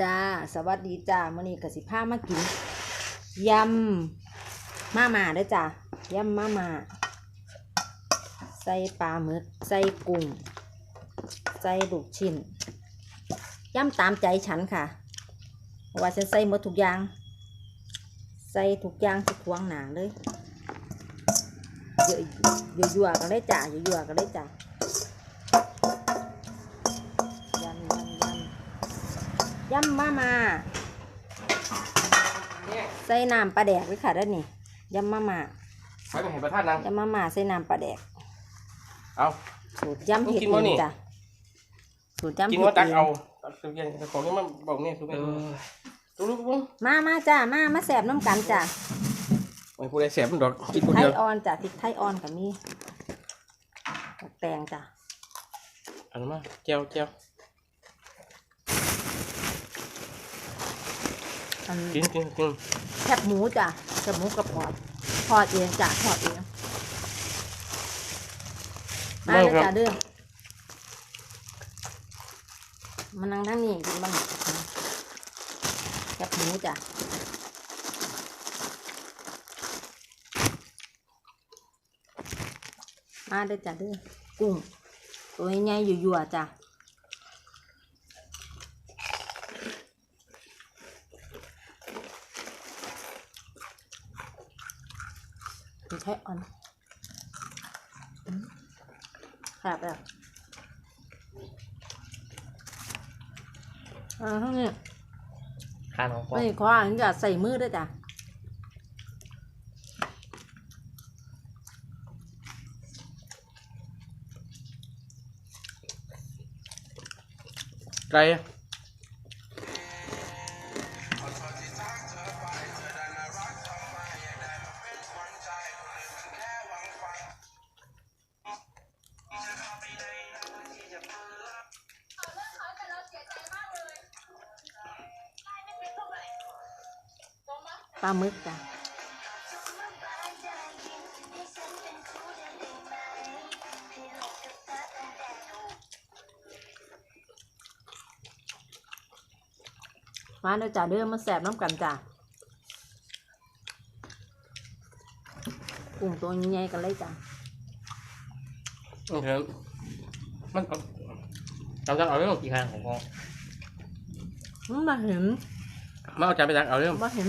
จ้า สวัสดีจ้ามื้อนี้กสิพามากินยำมาม่าเด้จ้ายำมาม่าใส่ปลาหมึกใส่กุ้งใส่ลูกชิ้นยำตามใจฉันค่ะว่าฉันใส่หมดทุกอย่าง ใส่ทุกอย่างที่ควงหนาเลยเยอะๆกันเลยจ้าเยั่วๆกันเลยจ้า ยำมามาเนี่ยใส่น้ำปลาแดกไว้ค่ะด้านนี้ยำมามาไปไปเห็นประธานนางยำมามาใส่น้ำปลาแดกเอาสูตรยำต้องเห็ดกินวะนี่เองจ้ะสูตรยำกินเห็ว่าดตักเองเอาตักเรียนของนี้มันบอกเนี่ยทุกคนทุกลูกปุ้งมามาจ้ามามาแสบน้ำกันจ้ะไม่พูดได้เสียบมันดอกพริกินกคนไทเดียยวอ่อนจ้ะพริกไทยอ่อนกับมีแตงจ้ะอันมาเจียวเจียว อันกินกินกินแคบหมูจ้ะแคบหมูกับทอดทอดเองจ้ะทอดเองมาเลยจ้ะเด้อมานั่งทั้งนี้กินบ้างแคบหมูจ้ะมาเด้อจ้ะเด้อกุ้งตัวใหญ่ๆอยู่ๆจ้ะ มีไข่อ่อนอืมแซ่บเลยอ่าทั้งนี้ทานของพ่อไม่ขออนุญาตใส่มือด้วยจ้ะไก่อ ปลาหมึกจ้ะมาเด้อจ้ะเด้อมาแสบน้ำกันจ้ะกุ้งตัวใหญ่ๆกันเลยจ้ะโอเคมันเอาจำจังเอาเรื่องกี่ครั้งของพ่ออืมมาเห็นมาเอาจานไปจังเอาเรื่องมาเห็น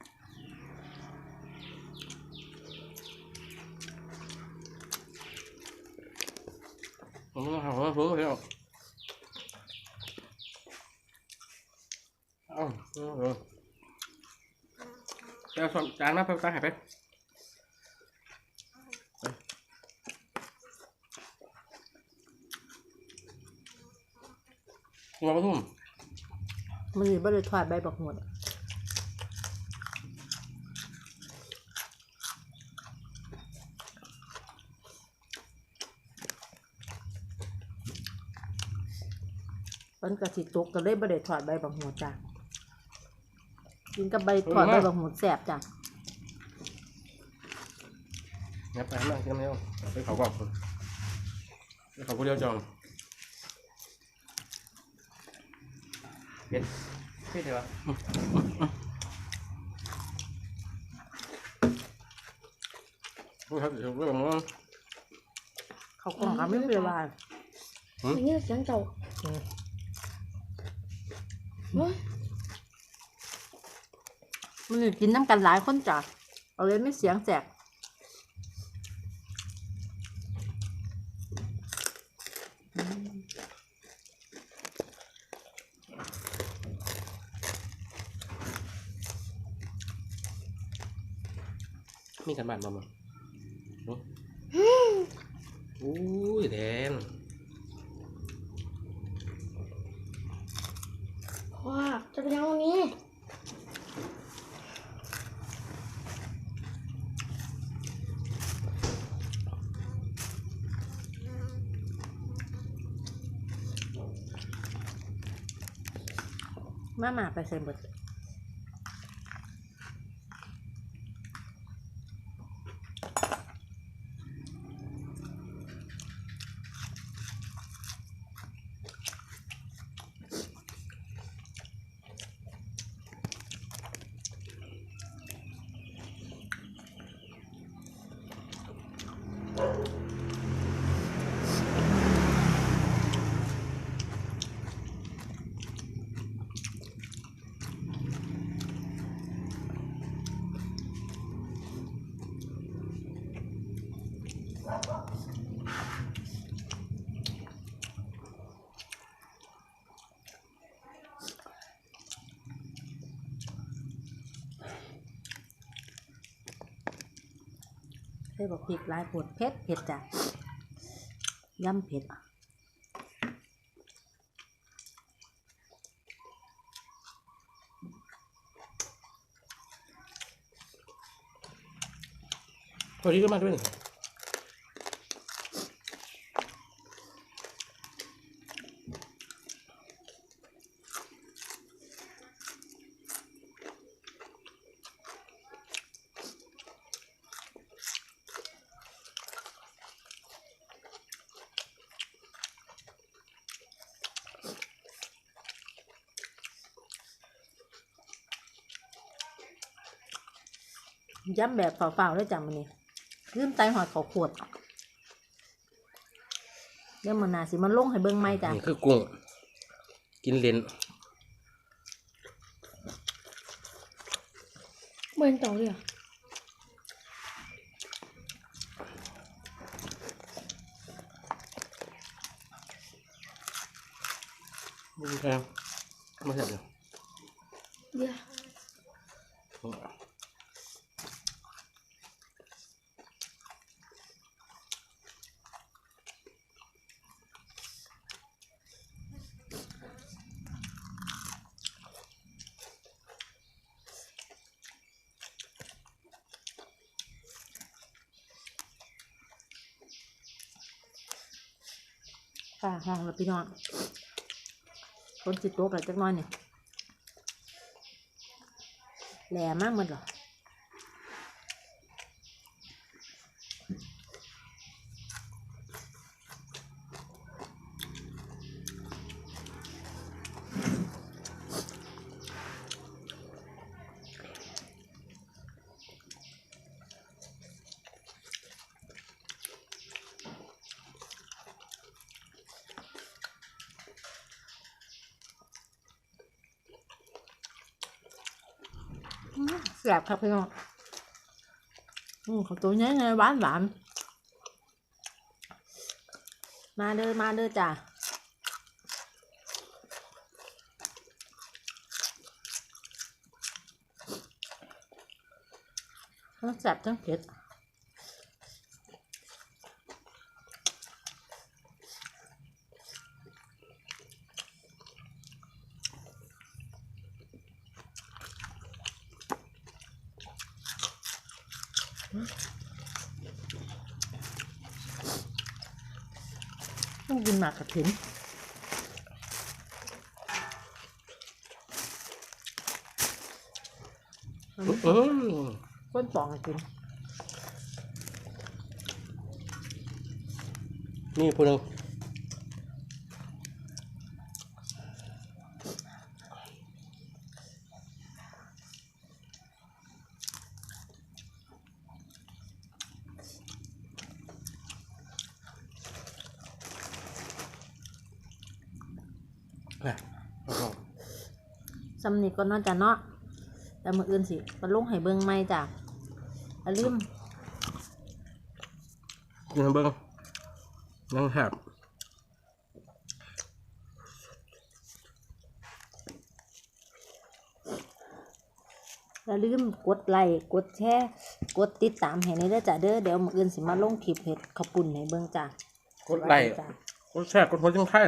บมีนะจ้ะก็ปอบได้ไหมยังเอาผมต้องหาว่ารู้เหรอเอาเอาเอาเดี๋ยวส่งจานมาเพิ่มตาหายไปไมาประทุมมันนี่บ่ได้ทอดใบบักหมด มันกะสิตกก็เลยบ่ได้ทอดใบบักหมดจ้ะกินกับใบทอดใบบักหมดแซ่บจ้ะงับไปมากินไม่เอาไปเขาบอกไปเขาผู้เดียวจองเผ็ดเผ็ดเลยวะผู้ชายเดี๋ยวเรื่องมันเขากล่องก็ไม่เป็นไรอันนี้เสียงเจ้าโอ้ย มันนี่กินน้ำกันหลายคนจ้ะเอาเลยไม่เสียงแสกมีกันบ้านมามั้งอู้ยแดน ว้าจะไปยังตรงนี้มาหมาไปเซ็นบท เคยบอกพริกหลายปวดเผ็ดเผ็ดจ้ะยำเผ็ดพอดีก็มาด้วยนี่ ยำแบบเปล่าๆเลยจ้ะมันนี่ลืมไตหอดเขาขวดเดี๋ยวมันนาสิมันลงให้เบิ่งไหมจ้ะนี่คือกุ้งกินเลนเหมือนเต่าเลยอะไม่แพงไม่ใช่เดี๋ยวเดี๋ยว ค่ะห้องแล้วพี่น้องคนจิตโตกอะไรจักน้อยเนี่ยแหลมมากหมันหรอ แสบครับพี่น้องอืมของตัวนี้ไงหวานหวานมาเด้อมาเด้อจ้ะทั้งแสบทั้งเผ็ด ต้องกินหมากกระถินอืมก้นปองให้กิน นี่พูดนึงนะเอา เข้าสำนีก็น่าจะเนาะแต่มืออื่นสิมาลงให้เบิ่งไม่จ้ะอย่าลืมกินให้เบิ้งนั่งหับอย่าลืมกดไลค์กดแชร์กดติดตามให้ในเด้อจ้ะเด้อเดี๋ยวมืออื่นสิมาลงคลิปเห็ดข้าวปุ่นให้เบิ่งจ้ะกดไลค์จ้ะ กดแชร์กดหัวจังไทย